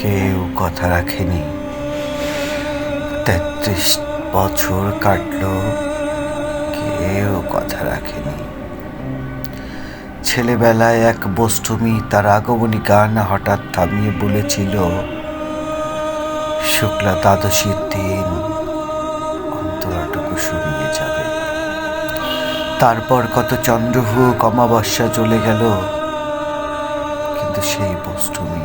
কেউ কথা রাখেনি। তেত্রিশ বছর কাটলো, কেউ কথা রাখেনি। ছেলেবেলায় এক বষ্টমী তার আগমনী গান হঠাৎ থামিয়ে বলেছিল, শুক্লা দ্বাদশীর দিন অন্তরাটুকু শুনিয়ে যাবে। তারপর কত চন্দ্রভূক অমাবস্যা চলে গেল, কিন্তু সেই বষ্টমী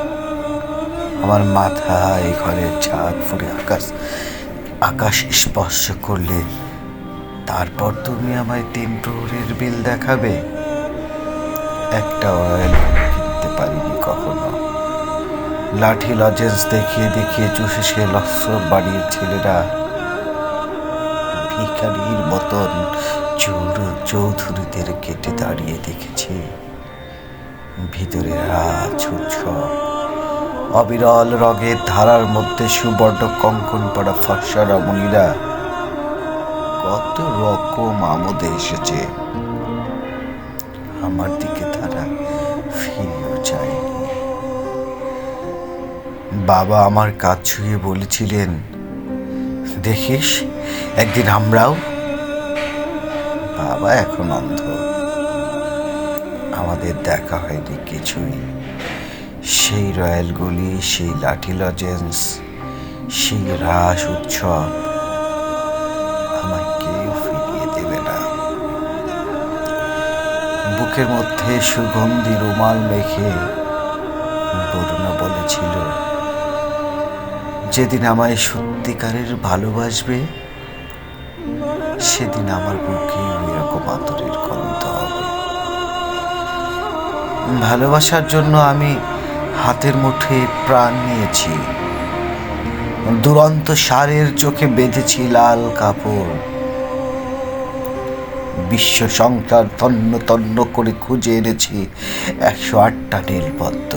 আমার মাথা এই ঘরের ছাদ ফুরে আকাশ। আকাশ স্পর্শ করলে তারপর তুমি আমায় তিন প্রহরের বিল দেখাবে। একটা অয়েল কিনতে পারিনি কখনো। লাঠি, লজেন্স দেখিয়ে দেখিয়ে চুষে সে লস্কর বাড়ির ছেলেরা ভিখারির মতন চোর চৌধুরীদের কেটে দাঁড়িয়ে দেখেছি। ভিতরে রাজ উৎসব অবিরল রগের ধারার মধ্যে সুবর্ণ কঙ্কন পড়া ফর্সা রমণীরা কত রকম আমোদে এসেছে। আমার দিকে তারা ফিরেও চায়নি বাবা আমার কাজ ছুঁয়ে বলেছিলেন, দেখিস, একদিন আমরাও বাবা এখন অন্ধ। আমাদের দেখা হয়নি কিছুই। সেই রয়্যালগুলি সেই লাঠি লজেন্স, সেই রাস উৎসব আমায় কেউ ফিরিয়ে দেবে না। বুকের মধ্যে সুগন্ধি রুমাল মেখে বরুণা বলেছিল, যেদিন আমায় সত্যিকারের ভালোবাসবে, সেদিন আমার বুকে এরকম আতরের গন্ধ হবে। ভালোবাসার জন্য আমি হাতের মুঠে প্রাণ নিয়েছি। দুরন্ত সারের চোখে বেঁধেছি লাল কাপড়। বিশ্ব সংসার তন্ন তন্ন করে খুঁজে এনেছি একশো আটটা নীলপদ্ম।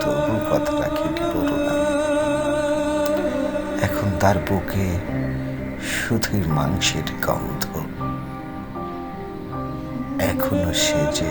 তবু কথা রাখিনি বলুনা এখন তার বুকে শুধুই মাংসের গন্ধ। এখনও সে যে